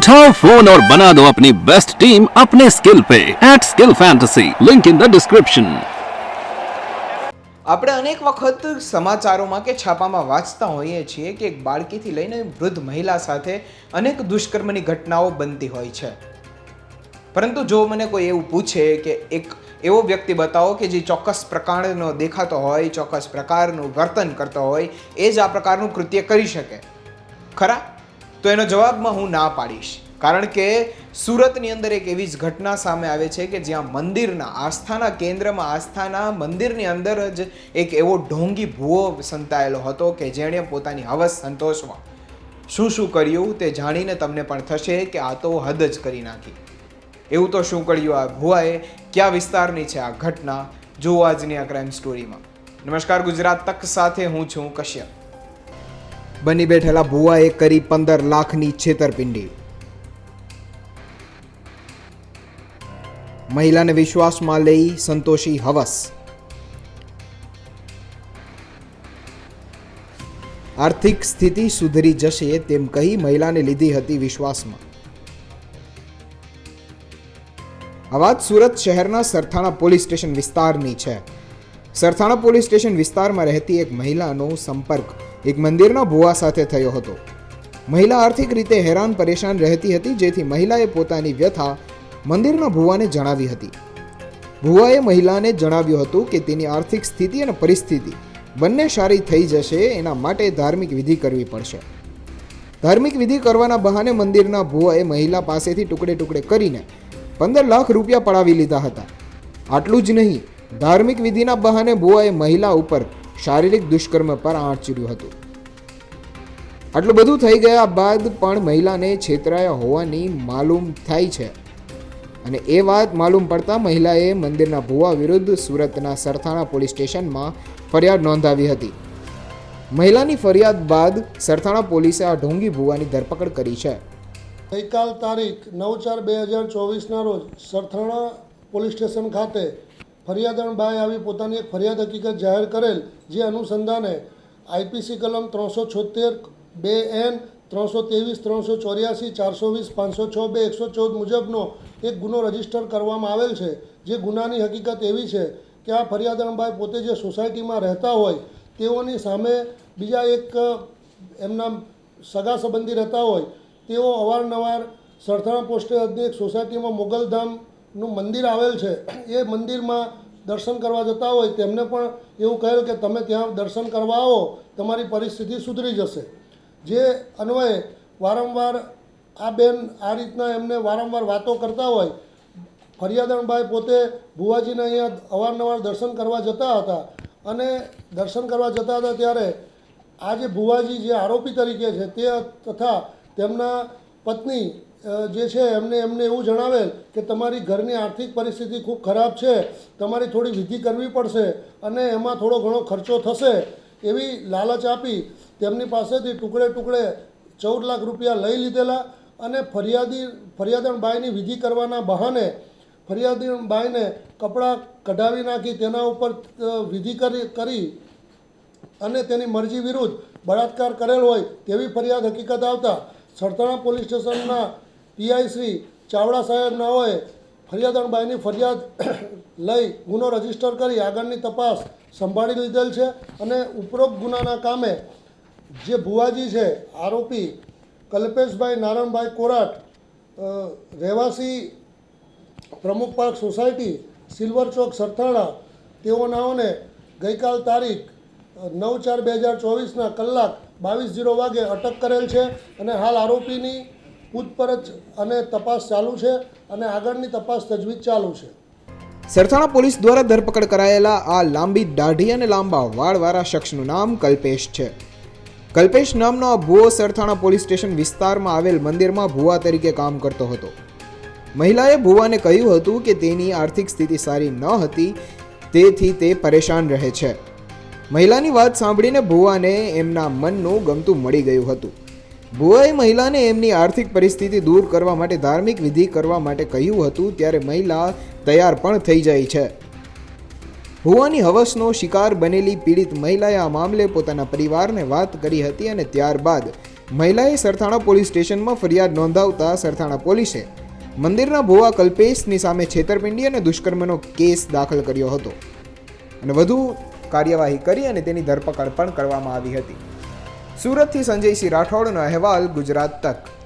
उठाओ फोन और बना दो अपनी बेस्ट टीम अपने स्किल पे at skill fantasy link in the description આપણે અનેક વખત સમાચારોમાં કે છાપામાં વાંચતા હોઈએ છીએ કે એક બાળકીથી લઈને વૃદ્ધ મહિલા સાથે અનેક દુષ્કર્મની ઘટનાઓ બનતી હોય છે પરંતુ જો મને કોઈ એવું પૂછે કે એક એવો વ્યક્તિ બતાવો કે જે ચોક્કસ પ્રકારનો દેખાતો હોય ચોક્કસ પ્રકારનું વર્તન કરતો હોય એ જ આ પ્રકારનું કૃત્ય કરી શકે ખરા તો એનો જવાબમાં હું ના પાડીશ. કારણ કે સુરતની અંદર એક એવી જ ઘટના સામે આવે છે કે જ્યાં મંદિરના, આસ્થાના કેન્દ્રમાં, આસ્થાના મંદિરની અંદર જ એક એવો ઢોંગી ભૂવો સંતાયેલો હતો કે જેણે પોતાની હવસ સંતોષવા. શું શું કર્યું તે જાણીને તમને પણ થશે કે આ તો હદ જ કરી નાખી. એવું તો શું કર્યું આ ભુવાએ? કયા વિસ્તારની છે આ ઘટના? જુઓ આજની આ ક્રાઇમ સ્ટોરીમાં નમસ્કાર, ગુજરાત તક સાથે હું છું કશ્યપ. બની બેઠેલા ભુવાએ કરી પંદર લાખની છેતરપિંડી. મહિલાને વિશ્વાસમાં લઈ સંતોષી હવસ. આર્થિક સ્થિતિ સુધરી જશે તેમ કહી મહિલાને લીધી હતી વિશ્વાસમાં. આ વાત સુરત શહેરના સરથાણા પોલીસ સ્ટેશન વિસ્તારની છે. સરથાણા પોલીસ સ્ટેશન વિસ્તારમાં રહેતી એક મહિલાનો સંપર્ક એક મંદિરના ભુવા સાથે થયો હતો. મહિલા આર્થિક રીતે હેરાન પરેશાન રહેતી હતી, જેથી મહિલાએ પોતાની વ્યથા મંદિરના ભુવાને જણાવી હતી. ભુવાએ મહિલાને જણાવ્યું હતું કે તેની આર્થિક સ્થિતિ અને પરિસ્થિતિ બંને સારી થઈ જશે, એના માટે ધાર્મિક વિધિ કરવી પડશે. ધાર્મિક વિધિ કરવાના બહાને મંદિરના ભુવાએ મહિલા પાસેથી ટુકડે ટુકડે કરીને પંદર લાખ રૂપિયા પડાવી લીધા હતા. આટલું જ નહીં, ધાર્મિક વિધિના બહાને ભુવાએ મહિલા ઉપર શારીરિક દુષ્કર્મ પર આંચર્યું હતું. આટલું બધું થઈ ગયા બાદ પણ મહિલાને છેતરાયા હોવાની માલુમ થાય છે. અને એ વાત માલુમ પડતા મહિલાએ મંદિરના ભુવા વિરુદ્ધ સુરતના સરથાણા પોલીસ સ્ટેશનમાં ફરિયાદ નોંધાવી હતી. મહિલાની ફરિયાદ બાદ સરથાણા પોલીસે આ ઢોંગી ભુવાની ધરપકડ કરી છે. ગઈકાલ તારીખ નવ ચાર બે હજાર ચોવીસના રોજ સરથાણા પોલીસ સ્ટેશન ખાતે ફરિયાદણબાએ આવી પોતાની એક ફરિયાદ હકીકત જાહેર કરેલ, જે અનુસંધાને આઈપીસી કલમ ત્રણસો છોતેર બે એન ત્રણસો ત્રેવીસ, ત્રણસો ચોર્યાસી, ચારસો વીસ, પાંચસો છ બે, એકસો ચૌદ મુજબનો એક ગુનો રજિસ્ટર કરવામાં આવેલ છે. જે ગુનાની હકીકત એવી છે કે આ ફરિયાદણભાઈ પોતે જે સોસાયટીમાં રહેતા હોય, તેઓની સામે બીજા એક એમના સગા સંબંધી રહેતા હોય, તેઓ અવારનવાર સરથાણા પોસ્ટે હદની સોસાયટીમાં સોસાયટીમાં મોગલધામનું મંદિર આવેલ છે, એ મંદિરમાં દર્શન કરવા જતા હોય, તેમને પણ એવું કહેલ કે તમે ત્યાં દર્શન કરવા આવો, તમારી પરિસ્થિતિ સુધરી જશે. જે અન્વયે વારંવાર આ બેન આ રીતના એમને વારંવાર વાતો કરતા હોય, ફરિયાદણભાઈ પોતે ભુવાજીને અહીંયા અવારનવાર દર્શન કરવા જતા હતા અને દર્શન કરવા જતા હતા ત્યારે આ જે ભુવાજી જે આરોપી તરીકે છે, તે તથા તેમના પત્ની જે છે, એમને એમને એવું જણાવેલ કે તમારી ઘરની આર્થિક પરિસ્થિતિ ખૂબ ખરાબ છે, તમારી થોડી વિધિ કરવી પડશે અને એમાં થોડો ઘણો ખર્ચો થશે એવી લાલચ આપી તેમની પાસેથી ટુકડે ટુકડે ચૌદ લાખ રૂપિયા લઈ લીધેલા અને ફરિયાદી, ફરિયાદણબાઈની વિધિ કરવાના બહાને ફરિયાદીબાઈને કપડાં કઢાવી નાખી, તેના ઉપર વિધિ કરી કરી અને તેની મરજી વિરુદ્ધ બળાત્કાર કરેલ હોય તેવી ફરિયાદ હકીકત આવતા સરથાણા પોલીસ સ્ટેશનના પીઆઈ શ્રી ચાવડા સાહેબ નાઓએ ફરિયાદણબાઈની ફરિયાદ લઈ ગુનો રજિસ્ટર કરી આગળની તપાસ સંભાળી લીધેલ છે અને ઉપરોક્ત ગુનાના કામે જે ભુવાજી છે, આરોપી કલ્પેશભાઈ નારણભાઈ કોરાટ રહેવાસી Pramukh park society, silver chowk, Sarthana તેઓનાઓને ગઈકાલ તારીખ નવ ચાર બે હજાર ચોવીસના કલાક બાવીસ જીરો વાગે અટક કરેલ છે અને હાલ આરોપીની પૂછપરછ અને તપાસ ચાલુ છે અને આગળની તપાસ તજવીજ ચાલુ છે. સરથાણા પોલીસ દ્વારા ધરપકડ કરાયેલા આ લાંબી દાઢી અને લાંબા વાળવાળા શખ્સનું નામ કલ્પેશ છે. કલ્પેશ નામનો આ ભુવો સરથાણા પોલીસ સ્ટેશન વિસ્તારમાં આવેલ મંદિરમાં ભુવા તરીકે કામ કરતો હતો. મહિલાએ ભુવાને કહ્યું હતું કે તેની આર્થિક સ્થિતિ સારી ન હતી, તેથી તે પરેશાન રહે છે. મહિલાની વાત સાંભળીને ભુવાને એમના મનનું ગમતું મળી ગયું હતું. ભુવાએ મહિલાને એમની આર્થિક પરિસ્થિતિ દૂર કરવા માટે ધાર્મિક વિધિ કરવા માટે કહ્યું હતું ત્યારે મહિલા તૈયાર પણ થઈ જાય છે. ભુવાની હવસનો શિકાર બનેલી પીડિત મહિલાએ આ મામલે પોતાના પરિવારને વાત કરી હતી અને ત્યારબાદ મહિલાએ સરથાણા પોલીસ સ્ટેશનમાં ફરિયાદ નોંધાવતા સરથાણા પોલીસે મંદિરના ભુવા કલ્પેશની સામે છેતરપિંડી અને દુષ્કર્મનો કેસ દાખલ કર્યો હતો. અને વધુ કાર્યવાહી કરી અને તેની ધરપકડ પણ કરવામાં આવી હતી. સુરતથી સંજયસિંહ રાઠોડનો અહેવાલ ગુજરાત તક.